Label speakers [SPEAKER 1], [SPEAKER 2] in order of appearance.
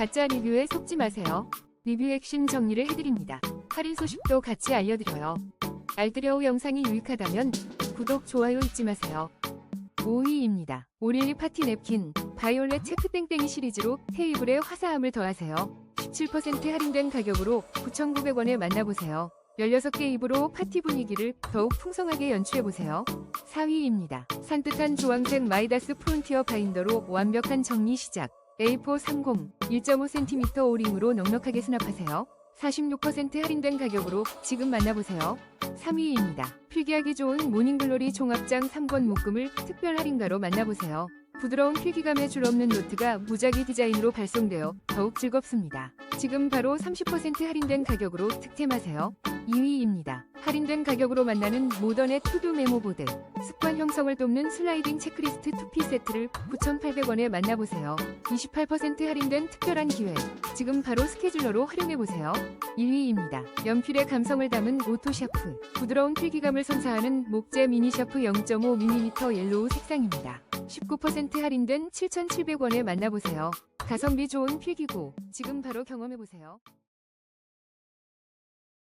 [SPEAKER 1] 가짜 리뷰에 속지 마세요. 리뷰 핵심 정리를 해드립니다. 할인 소식도 같이 알려드려요. 알뜰여우 영상이 유익하다면 구독, 좋아요 잊지 마세요. 5위입니다. 오릴리 파티 냅킨 바이올렛 체크 땡땡이 시리즈로 테이블에 화사함을 더하세요. 17% 할인된 가격으로 9,900원에 만나보세요. 16개 입으로 파티 분위기를 더욱 풍성하게 연출해보세요. 4위입니다. 산뜻한 주황색 마이다스 프론티어 바인더로 완벽한 정리 시작. A430 1.5cm 오링으로 넉넉하게 수납하세요. 46% 할인된 가격으로 지금 만나보세요. 3위입니다. 필기하기 좋은 모닝글로리 종합장 3권 묶음을 특별 할인가로 만나보세요. 부드러운 필기감에 줄 없는 노트가 무작위 디자인으로 발송되어 더욱 즐겁습니다. 지금 바로 30% 할인된 가격으로 득템하세요. 2위입니다. 할인된 가격으로 만나는 모던의 투두 메모보드. 습관 형성을 돕는 슬라이딩 체크리스트 2피 세트를 9,800원에 만나보세요. 28% 할인된 특별한 기회. 지금 바로 스케줄러로 활용해보세요. 1위입니다. 연필의 감성을 담은 오토샤프. 부드러운 필기감을 선사하는 목재 미니샤프 0.5mm 옐로우 색상입니다. 19% 할인된 7,700원에 만나보세요. 가성비 좋은 필기고 지금 바로 경험해보세요.